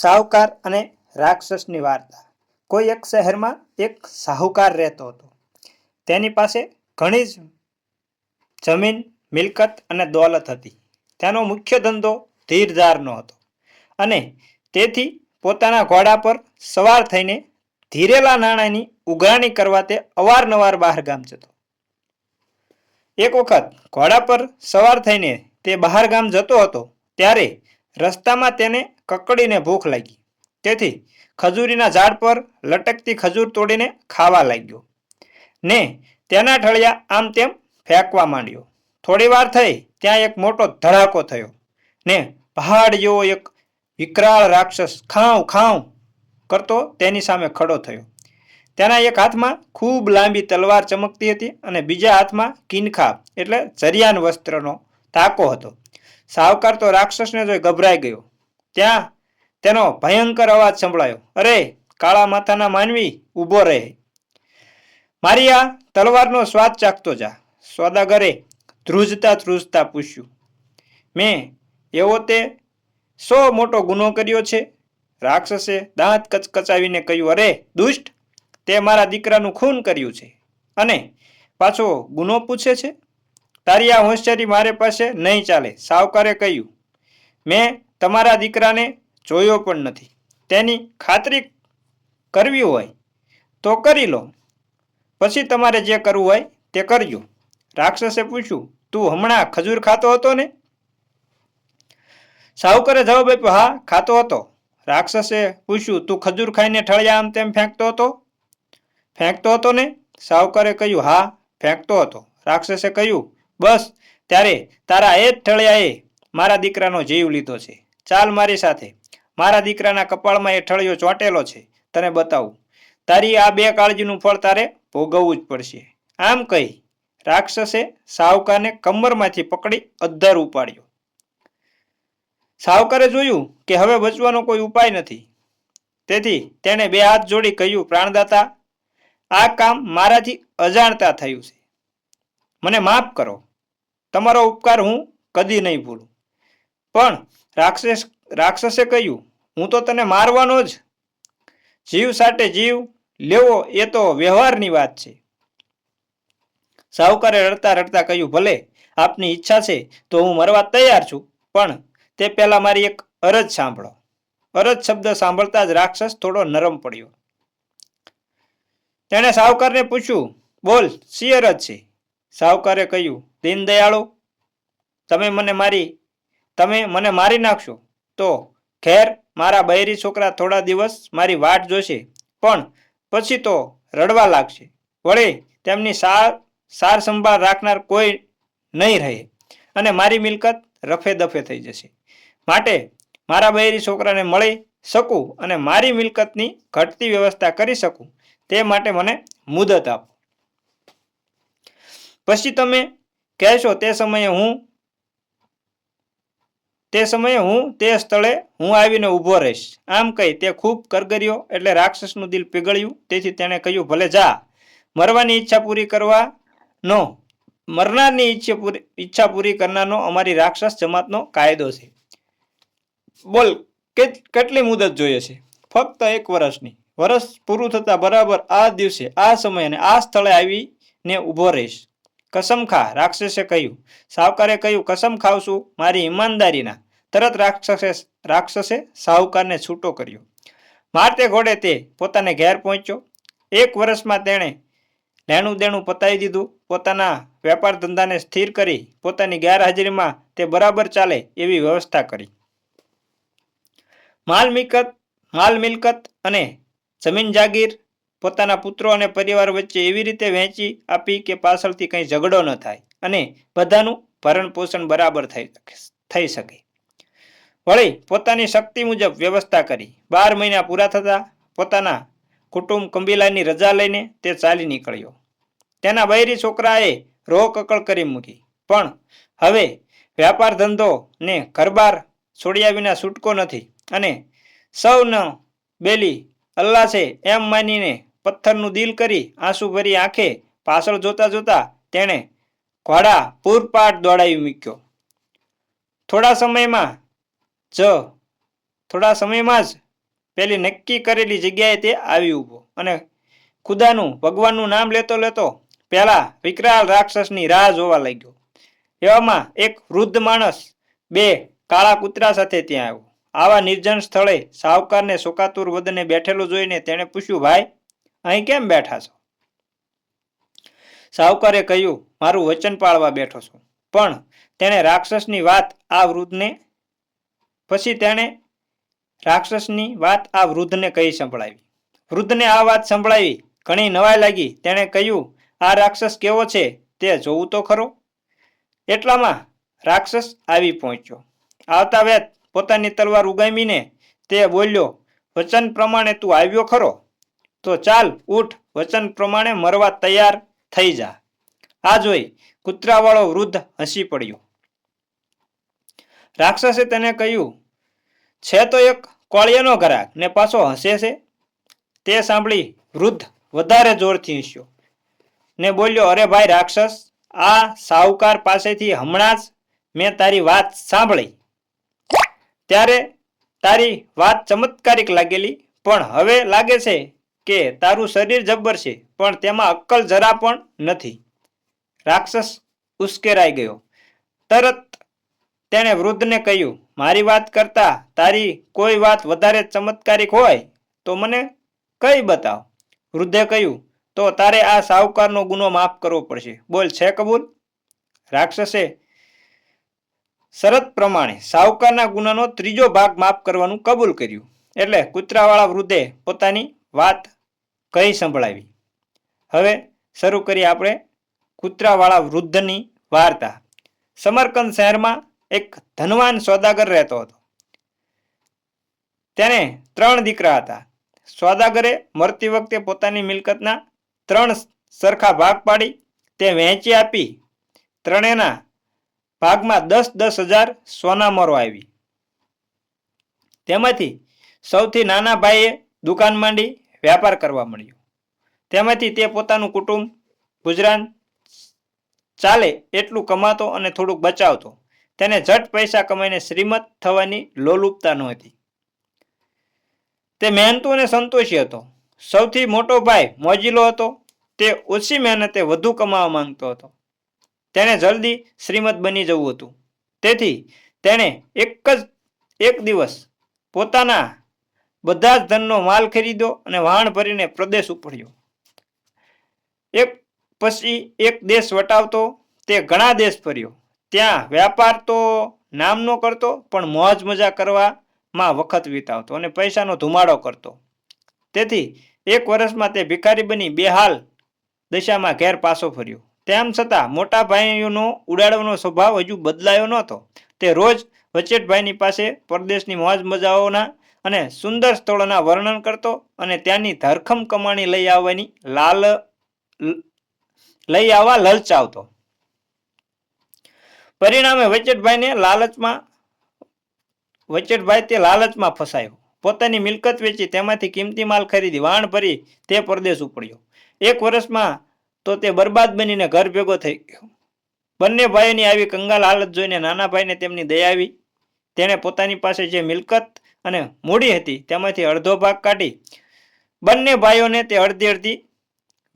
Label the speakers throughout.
Speaker 1: સાહુકાર અને રાક્ષસની વાર્તા. કોઈ એક શહેરમાં એક સાહુકાર રહેતો હતો. તેની પાસે ઘણી જ જમીન, મિલકત અને દોલત હતી. તેનો મુખ્ય ધંધો ધીરધારનો હતો અને તેથી પોતાના ઘોડા પર સવાર થઈને ધીરેલા નાણાંની ઉઘરાણી કરવા તે અવારનવાર બહાર ગામ જતો. એક વખત ઘોડા પર સવાર થઈને તે બહાર ગામ જતો હતો, ત્યારે રસ્તામાં તેને કકડીને ભૂખ લાગી. તેથી ખજૂરીના ઝાડ પર લટકતી ખજૂર તોડીને ખાવા લાગ્યો. ને તેના ઠળિયા આમ તેમ ફેંકવા માંડ્યો. થોડી વાર થઈ ત્યાં એક મોટો ધડાકો થયો. ને પહાડ જેવો એક વિકરાળ રાક્ષસ ખાઉં ખાઉં કરતો તેની સામે ખડો થયો. તેના એક હાથમાં ખૂબ લાંબી તલવાર ચમકતી હતી અને બીજા હાથમાં કિનખા એટલે જરિયાન વસ્ત્રનો તાકો હતો. સાવકાર તો રાક્ષસને જોઈ ગભરાઈ ગયો. ત્યાં તેનો ભયંકર અવાજ સંભળાયો. અરે, કાળા માથાના માનવી, ઊભો રહે. મારી આ તલવારનો સ્વાદ ચાખતો જા. સોદાગરે ધ્રુજતા ધ્રુજતા પૂછ્યું. મેં એવો તે સો મોટો ગુનો કર્યો છે? રાક્ષસે દાંત કચકચાવીને કહ્યું, અરે, દુષ્ટ, તે મારા દીકરાનું ખૂન કર્યું છે. અને પાછો ગુનો પૂછે છે? તારી આ હોશિયારી મારે પાસે નહીં ચાલે, સાવકારે કહ્યું. મેં તમારા દીકરાને જોયો પણ નથી. તેની ખાતરી કરવી હોય તો કરી લો. પછી તમારે જે કરવું હોય તે કરજો. રાક્ષસે પૂછ્યું, તું હમણાં ખજૂર ખાતો હતો ને? સાવકારે જવાબ આપ્યો, હા, ખાતો હતો. રાક્ષસે પૂછ્યું, તું ખજૂર ખાઈને ઠળિયા આમ તેમ ફેંકતો હતો? ફેંકતો હતો ને? સાવકારે કહ્યું, હા, ફેંકતો હતો. રાક્ષસે કહ્યું, બસ, ત્યારે તારા એ જ ઠળિયાએ મારા દીકરાનો જીવ લીધો છે. ચાલ મારી સાથે. મારા દીકરાના કપાળમાં એ ઠળિયો ચોંટેલો છે. તને બતાવું. તારી આ બે કાળજીનું ફળ તારે ભોગવવું જ પડશે. આમ કહી, રાક્ષસે સાવકારને કમરમાંથી પકડી અદ્ધર ઉપાડ્યો. સાવકારે જોયું કે હવે બચવાનો કોઈ ઉપાય નથી. તેથી તેણે બે હાથ જોડી કહ્યું, પ્રાણદાતા, આ કામ મારાથી અજાણતા થયું છે. મને માફ કરો. તમારો ઉપકાર હું કદી નહીં ભૂલું. પણ રાક્ષસ, રાક્ષસે કહ્યું, હું તો તને મારવાનો જ. જીવ સાથે જીવ લેવો એ તો વ્યવહારની વાત છે. સાહુકારે રડતા રડતા કહ્યું, ભલે, આપની ઈચ્છા છે તો હું મરવા તૈયાર છું, પણ તે પહેલાં મારી એક અરજ સાંભળો. અરજ શબ્દ સાંભળતા જ રાક્ષસ થોડો નરમ પડ્યો. તેણે સાવકારને પૂછ્યું, બોલ, શી અરજ છે? સાવકારે કહ્યું દીન દયાળુ તમે મને મારી તમે મને મારી નાખશો? તો, ખેર, મારા બૈરી છોકરા થોડા દિવસ મારી વાટ જોશે, પણ પછી તો રડવા લાગશે. વળી તેમની સાર સાર સંભાળ રાખનાર કોઈ નહીં રહે અને મારી મિલકત રફે દફે થઈ જશે. માટે મારા બૈરી છોકરાને મળી શકું અને મારી મિલકતની ઘટતી વ્યવસ્થા કરી શકું, તે માટે મને મુદત આપો. પછી તમે કહેશો તે સમયે હું તે સમયે હું તે સ્થળે હું આવીને ઊભો રહીશ. આમ કહી તે ખૂબ કરગર્યો એટલે રાક્ષસનું દિલ પીગળ્યું. તેથી તેણે કહ્યું, ભલે જા. મરવાની ઈચ્છા પૂરી કરવા નો. મરનારની ઈચ્છા પૂરી ઈચ્છા પૂરી કરનારનો અમારી રાક્ષસ જમાતનો કાયદો છે. બોલ કેટલી મુદત જોઈએ છે? ફક્ત એક વર્ષની. વર્ષ પૂરું થતાં બરાબર આ દિવસે, આ સમયે અને આ સ્થળે આવીને ઊભો રહીશ. કસમ ખા, રાક્ષસે કહ્યું. સાવકારે કહ્યું, કસમ ખાવશું મારી ઈમાનદારીના. તરત રાક્ષસે રાક્ષસે સાહુકારને છૂટો કર્યો. મારતે ઘોડે તે પોતાને ઘેર પહોંચ્યો. એક વર્ષમાં તેણે લેણું દેણું પતાવી દીધું. પોતાના વેપાર ધંધાને સ્થિર કરી પોતાની ગેરહાજરીમાં તે બરાબર ચાલે એવી વ્યવસ્થા કરી. માલ મિલકત માલ મિલકત અને જમીન જાગીર પોતાના પુત્રો અને પરિવાર વચ્ચે એવી રીતે વહેંચી આપી કે પાછળથી કંઈ ઝઘડો ન થાય અને બધાનું ભરણ પોષણ બરાબર થઈ થઈ શકે. વળી પોતાની શક્તિ મુજબ વ્યવસ્થા કરી. બાર મહિના પૂરા થતાં પોતાના કુટુંબ કંબીલાની રજા લઈને તે ચાલી નીકળ્યો. તેના બૈરી છોકરાએ રો કકળ કરી મૂકી. પણ હવે વ્યાપાર ધંધો ને ઘરબાર છોડ્યા વિના છૂટકો નથી અને સૌનો બેલી અલ્લાહ છે એમ માનીને પથ્થરનું દિલ કરી આંસુ ભરી આંખે પાછળ જોતા જોતા તેણે ઘોડા પૂરપાટ દોડાવી મૂક્યો. થોડા સમયમાં જ, થોડા સમયમાં જ પેલી નક્કી કરેલી જગ્યાએ તે આવી ઊભો અને ખુદાનું ભગવાનનું નામ લેતો લેતો પહેલા વિકરાળ રાક્ષસની રાહ જોવા લાગ્યો. એવામાં એક વૃદ્ધ માણસ બે કાળા કૂતરા સાથે ત્યાં આવ્યો. આવા નિર્જન સ્થળે સાવકારને શોકાતુર વદને બેઠેલું જોઈને તેણે પૂછ્યું, ભાઈ અહીં કેમ બેઠા છો? સાવકારે કહ્યું, મારું વચન પાળવા બેઠો છું. પણ તેણે રાક્ષસની વાત આ વૃદ્ધને પછી તેણે રાક્ષસની વાત આ વૃદ્ધને કહી સંભળાવી. વૃદ્ધને આ વાત સંભળાવી ઘણી નવાઈ લાગી. તેણે કહ્યું, આ રાક્ષસ કેવો છે તે જોવું તો ખરો. એટલામાં રાક્ષસ આવી પહોંચ્યો. આવતા વેત પોતાની તલવાર ઉગામીને તે બોલ્યો, વચન પ્રમાણે તું આવ્યો ખરો? તો ચાલ, ઉઠ, વચન પ્રમાણે મરવા તૈયાર થઈ જા. આ જોઈ કૂતરાવાળો વૃદ્ધ હસી પડ્યો. રાક્ષસે તેને કહ્યું, છે તો એક કોળિયાનો ઘરાક, ને પાછો હસે છે? તે સાંભળી વૃદ્ધ વધારે જોરથી હસ્યો ને બોલ્યો, અરે ભાઈ રાક્ષસ, આ સાહુકાર પાસેથી હમણાં જ મેં તારી વાત સાંભળી. ત્યારે તારી વાત ચમત્કારિક લાગેલી, પણ હવે લાગે છે કે તારું શરીર જબ્બર છે, પણ તેમાં અક્કલ જરા પણ નથી. રાક્ષસ ઉશ્કેરાઈ ગયો. તરત તેણે વૃદ્ધને કહ્યું, મારી વાત કરતા તારી કોઈ વાત વધારે ચમત્કારિક હોય તો મને કઈ બતાવ? વૃદ્ધે કહ્યું, તો તારે આ સાવકારનો ગુનો માફ કરવો પડશે. બોલ, છે કબૂલ? રાક્ષસે શરત પ્રમાણે સાવકારના ગુનાનો ત્રીજો ભાગ માફ કરવાનું કબૂલ કર્યું. એટલે કૂતરાવાળા વૃદ્ધે પોતાની વાત કહી સંભળાવી. હવે શરૂ કરીએ આપણે કૂતરાવાળા વૃદ્ધની વાર્તા. સમરકંદ શહેરમાં એક ધનવાન સોદાગર રહેતો હતો. તેને ત્રણ દીકરા હતા. સોદાગરે મરતી વખતે પોતાની મિલકતના ત્રણ સરખા ભાગ પાડી, તે વહેંચી આપી. ત્રણેના ભાગમાં દસ દસ હજાર સોના મરો આવી તેમાંથી સૌથી નાના ભાઈએ દુકાન માંડી વ્યાપાર કરવા મળ્યો. તેમાંથી તે પોતાનું કુટુંબ, ગુજરાન ચાલે એટલું કમાતો અને થોડુંક બચાવતો. તેને ઝટ પૈસા કમાઈને શ્રીમંત થવાની લોલુપતા નહોતી. તે મહેનતુ અને સંતોષી હતો. સૌથી મોટો ભાઈ મોજીલો હતો. તે ઓછી મહેનતે વધુ કમાવા માંગતો હતો. તેણે જલ્દી શ્રીમંત બની જવું હતું. તેથી તેણે એક જ, એક દિવસ પોતાના બધા જ ધનનો માલ ખરીદ્યો અને વાહણ ભરીને પ્રદેશ ઉપડ્યો. એક પછી એક દેશ વટાવતો, તે ઘણા દેશ ફર્યો. ત્યાં વ્યાપાર તો નામનો કરતો, પણ મોજ મજા કરવામાં વખત વિતાવતો અને પૈસાનો ધુમાડો કરતો. તેથી એક વર્ષમાં તે ભિખારી બની બેહાલ દશામાં ઘેર પાછો ફર્યો. તેમ છતાં મોટા ભાઈઓનો ઉડાડવાનો સ્વભાવ હજુ બદલાયો નહોતો. તે રોજ વચેટભાઈની પાસે પરદેશની મોજ મજાઓના અને સુંદર સ્થળોના વર્ણન કરતો અને ત્યાંની ધરખમ કમાણી લઈ આવવાની લાલ લઈ આવવા લલચાવતો. પરિણામે વચેટભાઈને લાલચમાં, વચેટભાઈ તે લાલચમાં ફસાયો. પોતાની મિલકત વેચી તેમાંથી કિંમતી માલ ખરીદી, વાણ ભરી તે પરદેશ ઉપડ્યો. એક વર્ષમાં તો તે બરબાદ બનીને ઘર ભેગો થઈ ગયો. બંને ભાઈઓની આવી કંગાલ હાલત જોઈને નાના ભાઈને તેમની દયા આવી. તેણે પોતાની પાસે જે મિલકત અને મૂડી હતી. તેમાંથી અડધો ભાગ કાઢી બંને ભાઈઓને તે અડધી અડધી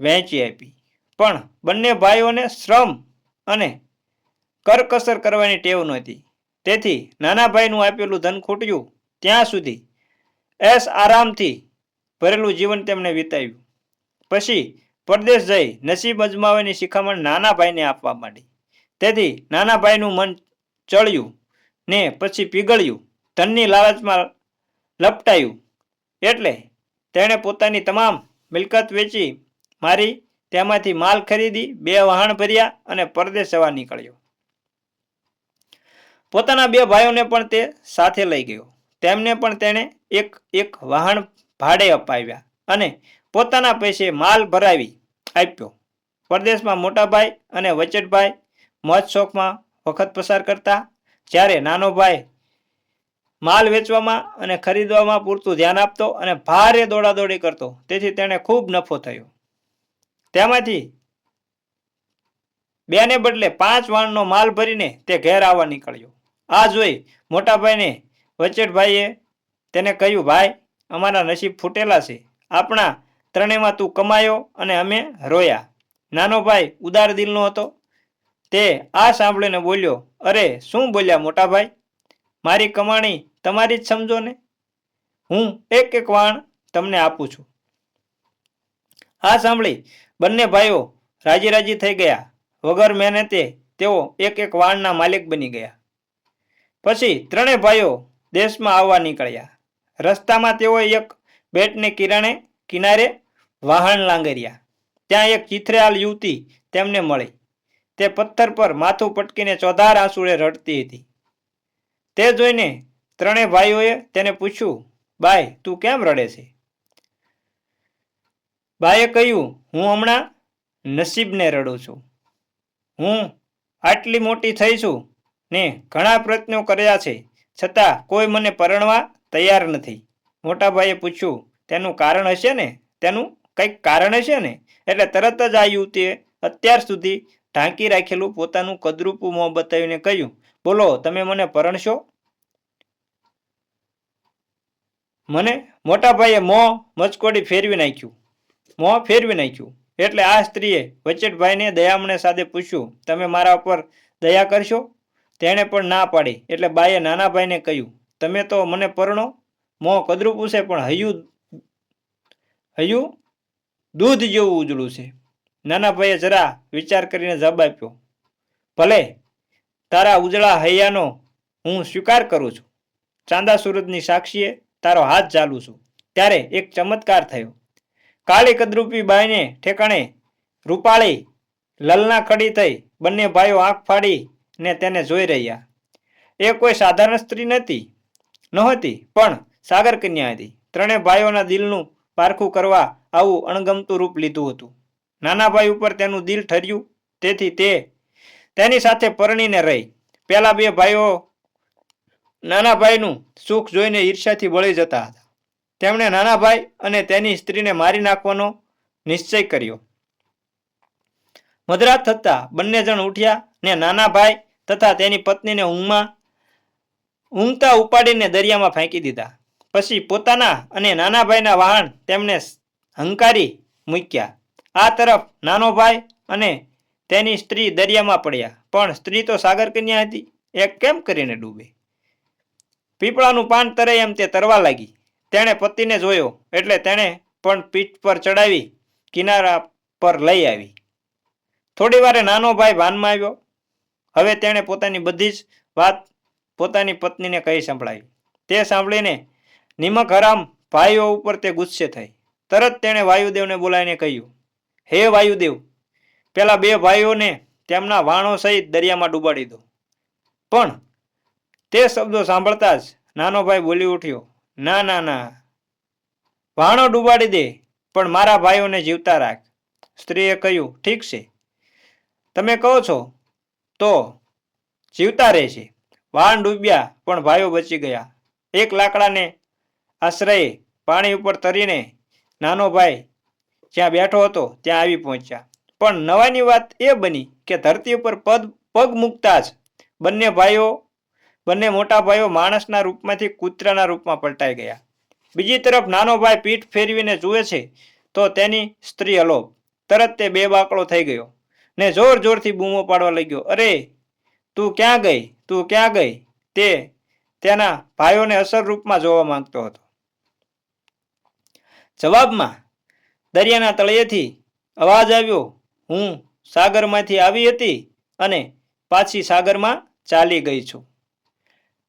Speaker 1: વહેંચી આપી. પણ બંને ભાઈઓને શ્રમ અને કરકસર કરવાની ટેવ નહોતી. તેથી નાના ભાઈનું આપેલું ધન ખૂટ્યું. ત્યાં સુધી એસ આરામથી ભરેલું જીવન તેમણે વિતાવ્યું. પછી પરદેશ જઈ નસીબ અજમાવવાની શિખામણ નાના ભાઈને આપવા માંડી. તેથી નાના ભાઈનું મન ચડ્યું ને પછી પીગળ્યું. ધનની લાલચમાં લપટાયું. એટલે તેણે પોતાની તમામ મિલકત વેચી મારી તેમાંથી માલ ખરીદી, બે વહાણ ભર્યા અને પરદેશ જવા નીકળ્યો. પોતાના બે ભાઈઓને પણ તે સાથે લઈ ગયો. તેમને પણ તેણે એક એક વાહન ભાડે અપાવ્યા અને પોતાના પૈસે માલ ભરાવી આપ્યો. પરદેશમાં મોટાભાઈ અને વચેટભાઈ મોજ શોખમાં વખત પસાર કરતા, જ્યારે નાનો ભાઈ માલ વેચવામાં અને ખરીદવામાં પૂરતું ધ્યાન આપતો અને ભારે દોડાદોડી કરતો. તેથી તેને ખૂબ નફો થયો. તેમાંથી બેને બદલે પાંચ વાણનો માલ ભરીને તે ઘેર આવવા નીકળ્યો. આ જોઈ મોટાભાઈને વચેટભાઈએ તેને કહ્યું, ભાઈ, અમારા નસીબ ફૂટેલા છે. આપણા ત્રણેયમાં તું કમાયો અને અમે રોયા. નાનો ભાઈ, ઉદાર દિલનો હતો. તે આ સાંભળીને બોલ્યો, અરે, શું બોલ્યા મોટાભાઈ? મારી કમાણી તમારી જ સમજો ને? હું એક એક વાણ તમને આપું છું. આ સાંભળી. બંને ભાઈઓ રાજી રાજી થઈ ગયા. વગર મહેનતે તેઓ એક એક વાણના માલિક બની ગયા. પછી ત્રણેય ભાઈઓ દેશમાં આવવા નીકળ્યા. રસ્તામાં તેઓએ એક બેટને કિરાણે કિનારે વાહન લાંગર્યા. ત્યાં એક ચિથરેલ યુવતી તેમને મળી. તે પથ્થર પર માથું પટકીને ચોધાર આંસુડે રડતી હતી. તે જોઈને ત્રણેય ભાઈઓએ તેને પૂછ્યું બાય તું કેમ રડે છે? બાએ કહ્યું, હું હમણાં નસીબને રડું છું. હું આટલી મોટી થઈ છું ને ઘણા પ્રયત્નો કર્યા છે, છતાં કોઈ મને પરણવા તૈયાર નથી. મોટા ભાઈએ પૂછ્યું, તેનું કારણ હશે ને? તેનું કંઈક કારણ હશે ને? એટલે તરત જ આ યુવતીએ અત્યાર સુધી ઢાંકી રાખેલું પોતાનું કદરૂપું મોં બતાવીને કહ્યું, બોલો, તમે મને પરણશો? મને મોટાભાઈએ મોં મચકોડી ફેરવી નાખ્યું. મોં ફેરવી નાખ્યું. એટલે આ સ્ત્રીએ વચેટભાઈને દયામણે સાથે પૂછ્યું, તમે મારા ઉપર દયા કરશો? તેણે પણ ના પાડી. એટલે બાઈએ નાના ભાઈને કહ્યું, તમે તો મને પરણો. મોં કદરું પૂછે પણ હૈયું હૈયું દૂધ જેવું ઉજળું છે. નાના ભાઈએ જરા વિચાર કરીને જવાબ આપ્યો, ભલે, તારા ઉજળા હૈયાનો હું સ્વીકાર કરું છું. ચાંદા સૂરજની સાક્ષીએ તારો હાથ ચાલું છું. ત્યારે એક ચમત્કાર થયો. કાળી કદરૂપી બાઈને ઠેકાણે રૂપાળી, લલના ખડી થઈ બંને ભાઈઓ આંખ ફાડી ને તેને જોઈ રહ્યા. એ કોઈ સાધારણ સ્ત્રી નથી નહોતી, પણ સાગર કન્યા હતી. ત્રણેય ભાઈઓના દિલનું પારખું કરવા આવું અણગમતું રૂપ લીધું હતું. નાના ભાઈ ઉપર તેનું દિલ ઠર્યું, તેથી તે તેની સાથે પરણીને રહી. પહેલા બે ભાઈઓ નાના ભાઈનું સુખ જોઈને ઈર્ષ્યાથી બળી જતા હતા. તેમણે નાના ભાઈ અને તેની સ્ત્રીને મારી નાખવાનો નિશ્ચય કર્યો. મધરાત થતાં બંને જણ ઉઠ્યા ને નાના ભાઈ તથા તેની પત્નીને ઊંઘમાં ઊંઘતા ઉપાડીને દરિયામાં ફેંકી દીધા. પછી પોતાના અને નાના ભાઈના વાહન તેમને હંકારી મૂક્યા. આ તરફ નાનો ભાઈ અને તેની સ્ત્રી દરિયામાં પડ્યા. પણ સ્ત્રી તો સાગર કન્યા હતી. એ કેમ કરીને ડૂબે? પીપળાનું પાન તરે એમ તે તરવા લાગી. તેણે પતિને જોયો, એટલે તેણે પણ પીઠ પર ચડાવી, કિનારા પર લઈ આવી. થોડી વારે નાનો ભાઈ ભાનમાં આવ્યો. હવે તેણે પોતાની બધી જ વાત પોતાની પત્નીને કહી સંભળાવી. તે સાંભળીને નિમક હરામ ભાઈઓ ઉપર તે ગુસ્સે થઈ. તરત તેણે વાયુદેવને બોલાવીને કહ્યું, હે વાયુદેવ, પેલા બે ભાઈઓને તેમના વાણો સહિત દરિયામાં ડૂબાડી દો. પણ તે શબ્દો સાંભળતા જ નાનો ભાઈ બોલી ઉઠ્યો, ના ના ના ભાણો ડૂબાડી દે, પણ મારા ભાઈઓને જીવતા રાખ. સ્ત્રીએ કહ્યું, ઠીક છે. તમે કહો છો તો જીવતા રહેશે વાહન ડૂબ્યા, પણ ભાઈઓ બચી ગયા. એક લાકડાને આશ્રયે પાણી ઉપર તરીને નાનો ભાઈ જ્યાં બેઠો હતો, ત્યાં આવી પહોંચ્યા. પણ નવાની વાત એ બની કે ધરતી ઉપર પદ, પગ મૂકતા જ બંને ભાઈઓ બંને મોટા ભાઈઓ માણસના રૂપમાંથી કૂતરાના રૂપમાં પલટાઈ ગયા. બીજી તરફ નાનો ભાઈ પીઠ ફેરવીને જુએ છે, તો તેની સ્ત્રી અલોપ. તરત તે બે બાકડો થઈ ગયો ને જોર જોરથી બૂમો પાડવા લાગ્યો. અરે, તું ક્યાં ગઈ? તું ક્યાં ગઈ? તે તેના ભાઈઓને અસર રૂપમાં જોવા માંગતો હતો. જવાબમાં દરિયાના તળિયેથી અવાજ આવ્યો, હું સાગરમાંથી આવી હતી અને પાછી સાગરમાં ચાલી ગઈ છું.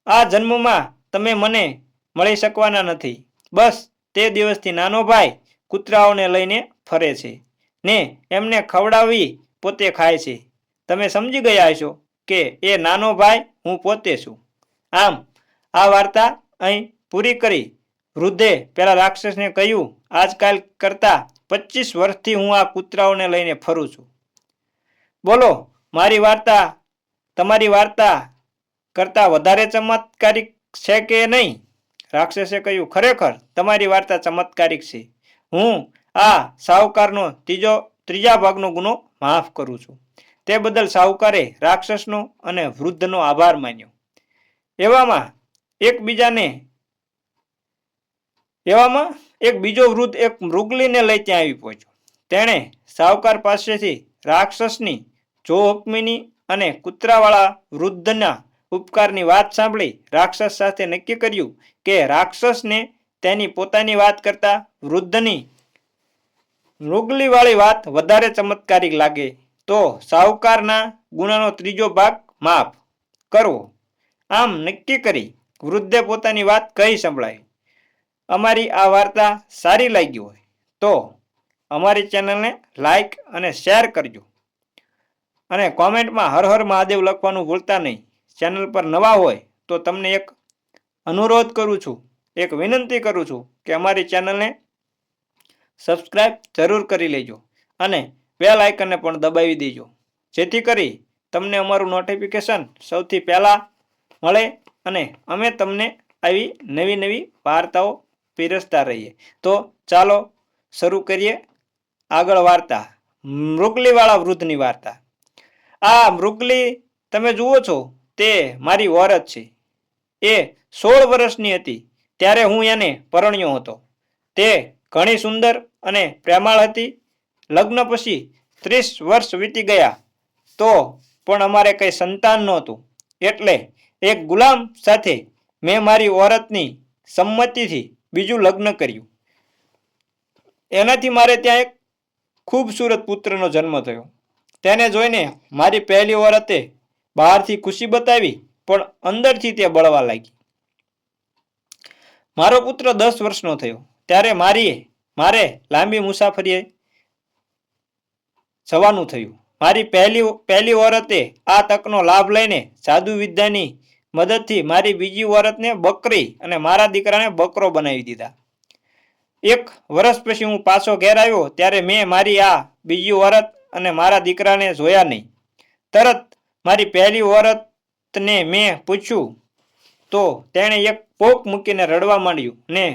Speaker 1: આ જન્મમાં તમે મને મળી શકવાના નથી. બસ તે દિવસથી નાનો ભાઈ કૂતરાઓને લઈને ફરે છે ને એમને ખવડાવી પોતે ખાય છે. તમે સમજી ગયા છો કે એ નાનો ભાઈ હું પોતે છું. આમ, આ વાર્તા અહીં પૂરી કરી. વૃદ્ધે પેલા રાક્ષસને કહ્યું, આજકાલ કરતા પચીસ વર્ષથી હું આ કૂતરાઓને લઈને ફરું છું. બોલો, મારી વાર્તા, તમારી વાર્તા કરતાં વધારે ચમત્કારિક છે કે નહીં? રાક્ષસે કહ્યું, ખરેખર તમારી વાર્તા ચમત્કારિક છે. હું આ સાહુકારનો ત્રીજો, ત્રીજા ભાગનો ગુનો માફ કરું છું. તે બદલ સાહુકારે રાક્ષસનો અને વૃદ્ધનો આભાર માન્યો. એવામાં એકબીજાને, એવામાં એક બીજો વૃદ્ધ એક મૃગલીને લઈ ત્યાં આવી પહોંચ્યો. તેણે સાહુકાર પાસેથી રાક્ષસની જો હુકમીની અને કૂતરાવાળા વૃદ્ધના ઉપકારની વાત સાંભળી રાક્ષસ સાથે નક્કી કર્યું કે રાક્ષસને તેની પોતાની વાત કરતા વૃદ્ધની મૃગલીવાળી વાત વધારે ચમત્કારિક લાગે. તો સાહુકારના ગુનાનો ત્રીજો ભાગ માફ કરવો. આમ નક્કી કરી વૃદ્ધે પોતાની વાત કહી સંભળાય. અમારી આ વાર્તા સારી લાગી હોય તો અમારી ચેનલને લાઈક અને શેર કરજો. અને કોમેન્ટમાં હર હર મહાદેવ લખવાનું ભૂલતા નહીં. ચેનલ પર નવા હોય તો તમને એક અનુરોધ કરું છું, એક વિનંતી કરું છું કે અમારી ચેનલને સબસ્ક્રાઈબ જરૂર કરી લેજો અને બેલ આઇકનને પણ દબાવી દેજો. જેથી કરી તમને અમારું નોટિફિકેશન સૌથી પહેલાં મળે અને અમે તમને આવી નવી નવી વાર્તાઓ પીરસતા રહીએ. તો ચાલો શરૂ કરીએ આગળ વાર્તા, મૃગલીવાળા વૃદ્ધની વાર્તા. આ મૃગલી તમે જુઓ છો તે મારી ઓરત છે. એ સોળ વર્ષની હતી, ત્યારે હું એને પરણ્યો હતો. તે ઘણી સુંદર અને પ્રેમાળ હતી. લગ્ન પછી ત્રીસ વર્ષ વીતી ગયા, તો પણ અમારે કંઈ સંતાન નહોતું. એટલે એક ગુલામ સાથે મેં મારી ઓરતની સંમતિથી બીજું લગ્ન કર્યું. એનાથી મારે ત્યાં એક ખૂબસૂરત પુત્રનો જન્મ થયો. તેને જોઈને મારી પહેલી ઓરતે બહારથી ખુશી બતાવી, પણ અંદરથી તે બળવા લાગી. મારો પુત્ર દસ વર્ષનો થયો. ત્યારે મારી મારે લાંબી મુસાફરીએ જવાનું થયું. મારી પહેલી પહેલી ઓરતે આ તકનો લાભ લઈને જાદુ વિદ્યાની મદદથી મારી બીજી ઓરતને બકરી અને મારા દીકરાને બકરો બનાવી દીધા. એક વર્ષ પછી હું પાછો ઘેર આવ્યો, ત્યારે મેં મારી આ બીજી ઓરત અને મારા દીકરાને જોયા નહીં. તરત મારી પહેલી ઓરતને મેં પૂછ્યું, તો તેણે એક પોક મૂકીને રડવા માંડ્યું ને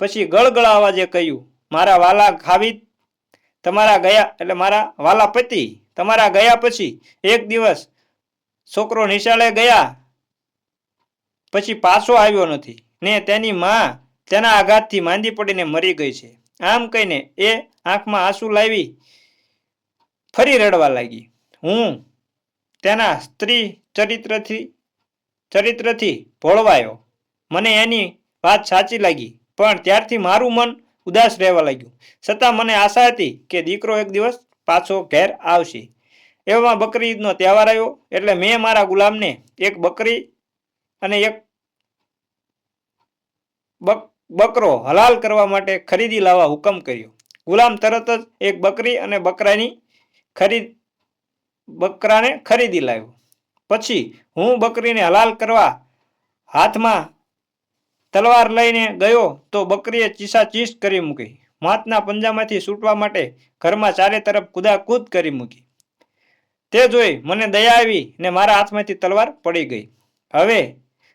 Speaker 1: પછી ગળગળા અવાજે કહ્યું, મારા વાલા ખાવી તમારા ગયા એટલે મારા વાલા પતિ, તમારા ગયા પછી એક દિવસ છોકરો નિશાળે ગયા, પછી પાછો આવ્યો નથી ને તેની માં તેના આઘાતથી માંદી પડીને મરી ગઈ છે. આમ કહીને એ આંખમાં આંસુ લાવી ફરી રડવા લાગી. હું તેના સ્ત્રી ચરિત્રથી ચરિત્રથી ભોળવાયો. મને એની વાત સાચી લાગી, પણ ત્યારથી મારું મન ઉદાસ રહેવા લાગ્યું. છતાં મને આશા હતી કે દીકરો એક દિવસ પાછો ઘેર આવશે. એવામાં બકરી ઈદનો તહેવાર આવ્યો, એટલે મેં મારા ગુલામને એક બકરી અને એક બક, બકરો હલાલ કરવા માટે ખરીદી લાવવા હુકમ કર્યો. ગુલામ તરત જ એક બકરી અને બકરાની ખરીદ બકરાને ખરીદી લાવ્યો. પછી હું બકરીને હલાલ કરવા હાથમાં તલવાર લઈને ગયો તો બકરીએ ચીસા ચીસ કરી મૂકી. મોતના પંજામાંથી છૂટવા માટે ઘરમાં ચારે તરફ કૂદાકૂદ કરી મૂકી. તે જોઈ મને દયા આવી ને મારા હાથમાંથી તલવાર પડી ગઈ. હવે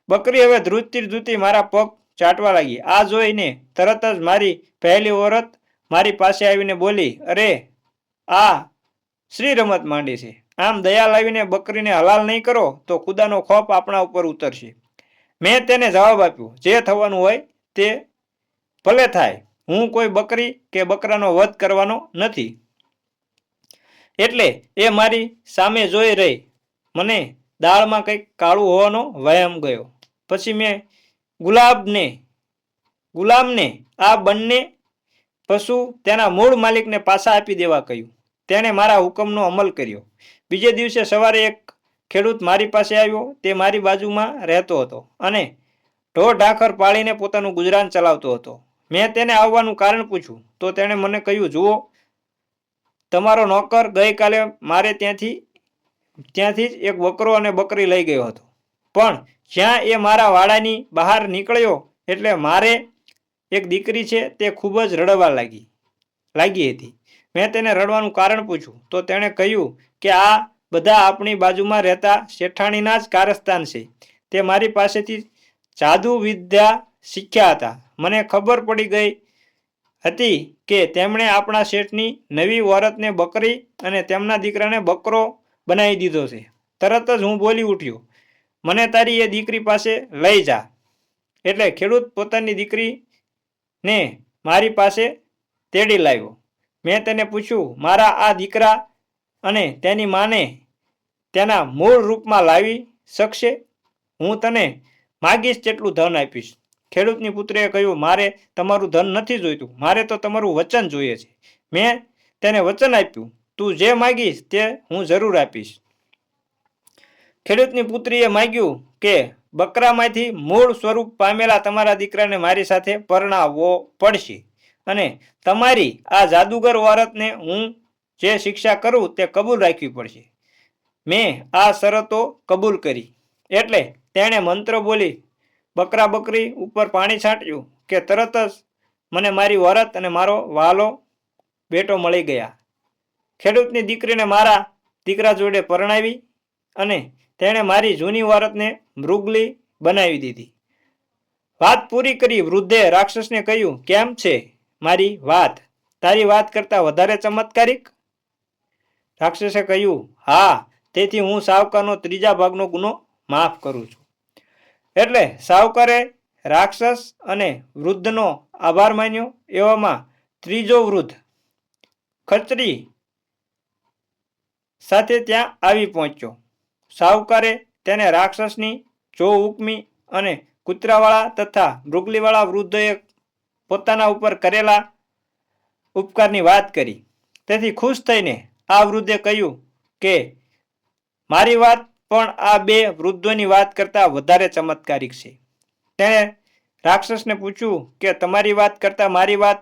Speaker 1: બકરી હવે ધ્રુજતી ધ્રુજતી મારા પગ ચાટવા લાગી. આ જોઈને તરત જ મારી પહેલી ઓરત મારી પાસે આવીને બોલી, અરે, આ શ્રી રમત માંડી છે. આમ દયા લાવીને બકરીને હલાલ નહીં કરો તો ખુદાનો ખોફ આપણા ઉપર ઉતરશે. મેં તેને જવાબ આપ્યો, જે થવાનું હોય તે ભલે થાય. હું કોઈ બકરી કે બકરાનો વધ કરવાનો નથી. એટલે એ મારી સામે જોઈ રહી. મને દાળમાં કંઈક કાળું હોવાનો વહેમ ગયો. પછી મેં ગુલાબને, ગુલામને આ બંને પશુ તેના મૂળ માલિકને પાછા આપી દેવા કહ્યું. તેણે મારા હુકમનો અમલ કર્યો. બીજે દિવસે સવારે એક ખેડૂત મારી પાસે આવ્યો. તે મારી બાજુમાં રહેતો હતો અને ઢોર ઢાખર પાળીને પોતાનું ગુજરાન ચલાવતો હતો. મેં તેને આવવાનું કારણ પૂછ્યું. તો તેણે મને કહ્યું, જુઓ, તમારો નોકર ગઈકાલે મારે ત્યાંથી ત્યાંથી જ એક બકરો અને બકરી લઈ ગયો હતો. પણ જ્યાં એ મારા વાડાની બહાર નીકળ્યો એટલે મારે એક દીકરી છે તે ખૂબ જ રડવા લાગી લાગી હતી. મેં તેને રડવાનું કારણ પૂછ્યું. તો તેણે કહ્યું કે આ બધા આપણી બાજુમાં રહેતા શેઠાણીના જ કારસ્તાન છે. તે મારી પાસેથી જાદુ વિદ્યા શીખ્યા હતા. મને ખબર પડી ગઈ હતી કે તેમણે આપણા શેઠની નવી ઓરતને બકરી અને તેમના દીકરાને બકરો બનાવી દીધો છે. તરત જ હું બોલી ઉઠ્યો, મને તારી એ દીકરી પાસે લઈ જા. એટલે ખેડૂત પોતાની દીકરી ને મારી પાસે તેડી લાવ્યો. મેં તેને પૂછ્યું, મારા આ દીકરા અને તેની માને તેના મૂળ રૂપમાં લાવી શકશે? હું તને માગીશ તેટલું ધન આપીશ. ખેડૂતની પુત્રીએ કહ્યું, મારે તમારું ધન નથી જોઈતું. મારે તો તમારું વચન જોઈએ છે. મેં તેને વચન આપ્યું. તું જે માગીશ તે હું જરૂર આપીશ. ખેડૂતની પુત્રીએ માગ્યું કે, બકરામાંથી મૂળ સ્વરૂપ પામેલા તમારા દીકરાને મારી સાથે પરણાવવો પડશે. અને તમારી આ જાદુગર વારતને હું જે શિક્ષા કરું તે કબૂલ રાખવી પડશે. મેં આ શરતો કબૂલ કરી. એટલે તેણે મંત્ર બોલી, બકરા બકરી ઉપર પાણી છાંટ્યું કે તરત જ મને મારી વરત અને મારો વાલો બેટો મળી ગયા. ખેડૂતની દીકરીને મારા દીકરા જોડે પરણાવી અને તેણે મારી જૂની વારતને મૃગલી બનાવી દીધી. વાત પૂરી કરી વૃદ્ધે રાક્ષસને કહ્યું, કેમ છે? મારી વાત. તારી વાત કરતાં વધારે ચમત્કારિક? રાક્ષસે કહ્યું, હા, તેથી હું સાવકારનો ત્રીજા ભાગનો ગુનો માફ કરું છું. એટલે સાવકારે રાક્ષસ અને વૃદ્ધનો આભાર માન્યો એવામાં ત્રીજો વૃદ્ધ ખચરી સાથે ત્યાં આવી પહોંચ્યો. સાવકારે તેને રાક્ષસની જો હુકમી અને કૂતરાવાળા તથા મૃગલીવાળા વૃદ્ધોએ પોતાના ઉપર કરેલા ઉપકારની વાત કરી. તેથી ખુશ થઈને આ વૃદ્ધે કહ્યું કે, મારી વાત પણ આ બે વૃદ્ધોની વાત કરતાં વધારે ચમત્કારિક છે. તેણે રાક્ષસને પૂછ્યું કે, તમારી વાત કરતાં મારી વાત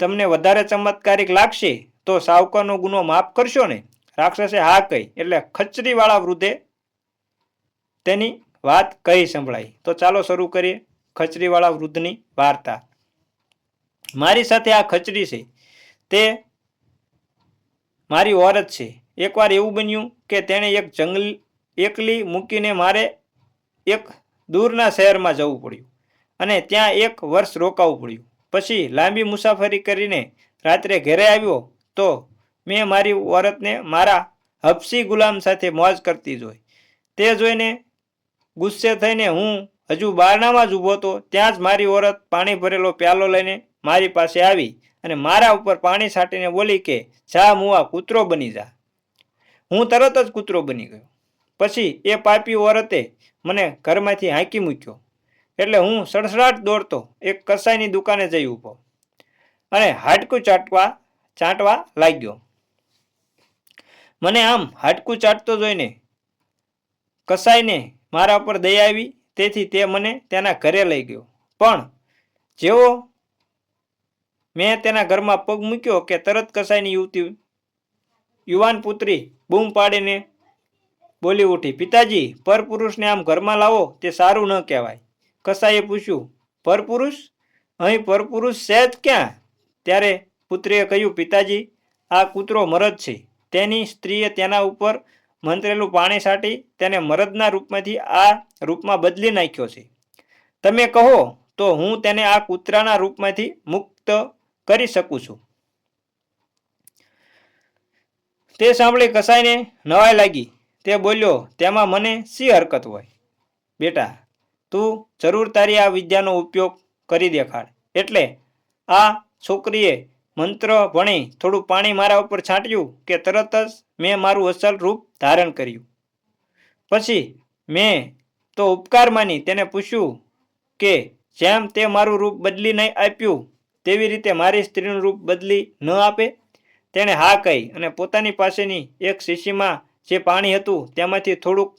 Speaker 1: તમને વધારે ચમત્કારિક લાગશે? તો સાવકારનો ગુનો માફ કરશો ને? રાક્ષસે હા કહી, એટલે ખચરીવાળા વૃદ્ધે તેની વાત કહી સંભળાઈ. તો ચાલો શરૂ કરીએ ખચરીવાળા વૃદ્ધની વાર્તા. મારી સાથે આ ખચડી છે. તે મારી ઓરત છે. એકવાર એવું બન્યું કે તેણે એક જંગલ એકલી મૂકીને મારે એક દૂરના શહેરમાં જવું પડ્યું અને ત્યાં એક વર્ષ રોકાવું પડ્યું. પછી લાંબી મુસાફરી કરીને રાત્રે ઘરે આવ્યો તો મેં મારી ઓરતને મારા હબસી ગુલામ સાથે મોજ કરતી જોઈ. તે જોઈને ગુસ્સે થઈને હું હજુ બારણામાં જ ઊભો હતો. ત્યાં જ મારી ઓરત પાણી ભરેલો પ્યાલો લઈને મારી પાસે આવી અને મારા ઉપર પાણી છાંટીને બોલી કે, જા મુવા કૂતરો બની જા. હું તરત જ કૂતરો બની ગયો. પછી એ પાપી ઓરતે મને ઘરમાંથી હાંકી મૂક્યો. એટલે હું સડસડાટ દોડતો એક કસાઈની દુકાને જઈ ઊભો અને હાડકું ચાટવા, ચાંટવા લાગ્યો. મને આમ હાડકું ચાટતો જોઈને કસાઈને મારા ઉપર દયા આવી, તેથી તે મને તેના ઘરે લઈ ગયો. પણ જેવો મેં તેના ઘરમાં પગ મૂક્યો કે તરત કસાઈની યુવતી યુવાન પુત્રી બૂમ પાડીને બોલી ઉઠી, પિતાજી, પરપુરુષને આમ ઘરમાં લાવો, તે સારું ન કહેવાય. કસાઈએ પૂછ્યું, પરપુરુષ? અહીં પરપુરુષ છે જ ક્યાં? ત્યારે પુત્રીએ કહ્યું, પિતાજી, આ કૂતરો મરદ છે. તેની સ્ત્રીએ તેના ઉપર મંત્રેલું પાણી સાટી તેને મરદના રૂપમાંથી આ રૂપમાં બદલી નાખ્યો છે. તમે કહો તો હું તેને આ કૂતરાના રૂપમાંથી મુક્ત કરી શકું છું. તે સાંભળી કસાઈને નવાઈ લાગી. તે બોલ્યો, તેમાં મને શી હરકત હોય? બેટા, તું જરૂર તારી આ વિદ્યાનો ઉપયોગ કરી દેખાડ. એટલે આ છોકરીએ મંત્ર ભણી થોડું પાણી મારા ઉપર છાંટ્યું કે તરત જ મેં મારું અસલ રૂપ ધારણ કર્યું. પછી મેં તો ઉપકાર માની તેને પૂછ્યું કે, જેમ તે મારું રૂપ બદલી નહીં આપ્યું તેવી રીતે મારી સ્ત્રીનું રૂપ બદલી ન આપે? તેણે હા કહી અને પોતાની પાસેની એક શીશીમાં જે પાણી હતું તેમાંથી થોડુંક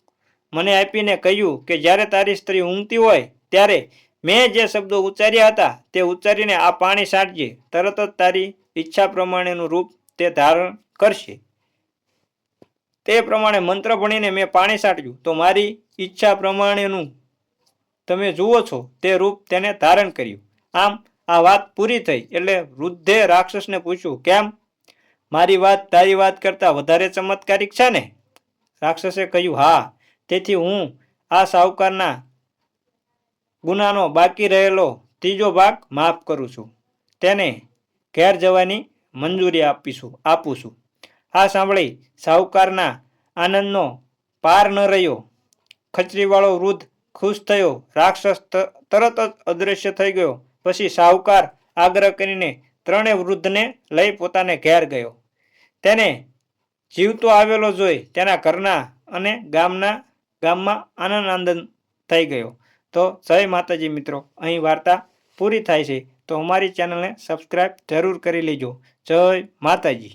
Speaker 1: મને આપીને કહ્યું કે, જ્યારે તારી સ્ત્રી ઊંઘતી હોય, ત્યારે મેં જે શબ્દો ઉચ્ચાર્યા હતા, તે ઉચ્ચારીને આ પાણી સાંટજે. તરત જ તારી ઈચ્છા પ્રમાણેનું રૂપ તે ધારણ કરશે. તે પ્રમાણે મંત્ર ભણીને મેં પાણી સાંટ્યું. તો મારી ઈચ્છા પ્રમાણેનું તમે જુઓ છો. તે રૂપ તેને ધારણ કર્યું. આમ આ વાત પૂરી થઈ એટલે વૃદ્ધે રાક્ષસને પૂછ્યું, કેમ? મારી વાત, તારી વાત કરતાં વધારે ચમત્કારિક છે ને? રાક્ષસે કહ્યું, હા, તેથી હું આ સાહુકારના ગુનાનો બાકી રહેલો ત્રીજો ભાગ માફ કરું છું. તેને ઘેર જવાની મંજૂરી આપીશું, આપું છું. આ સાંભળી સાહુકારના આનંદનો પાર ન રહ્યો. ખચરીવાળો વૃદ્ધ ખુશ થયો. રાક્ષસ તરત જ અદૃશ્ય થઈ ગયો. પછી સાહુકાર આગ્રહ કરીને ત્રણેય વૃદ્ધને લઈ પોતાને ઘેર ગયો. તેને જીવતો આવેલો જોઈ તેના ઘરના અને ગામના ગામમાં આનંદ આનંદ થઈ ગયો. તો જય માતાજી મિત્રો, અહીં વાર્તા પૂરી થાય છે. તો અમારી ચેનલને સબસ્ક્રાઈબ જરૂર કરી લેજો. જય માતાજી.